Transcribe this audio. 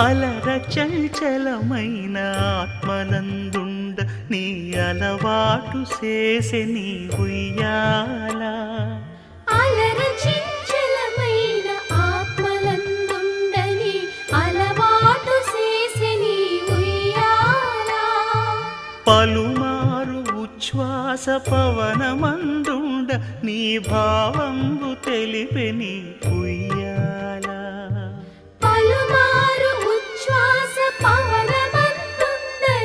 అలర చంచలమైన ఆత్మనందుండ నీ అలవాటు చేసే నీ ఉయ్యాల అలర చించలమైన అలవాటు ఉయ్యాల పలుమారు ఉచ్ఛ్వాస పవనమందుండ నీ భావంబు తెలిపే నీ ఉయ్యాల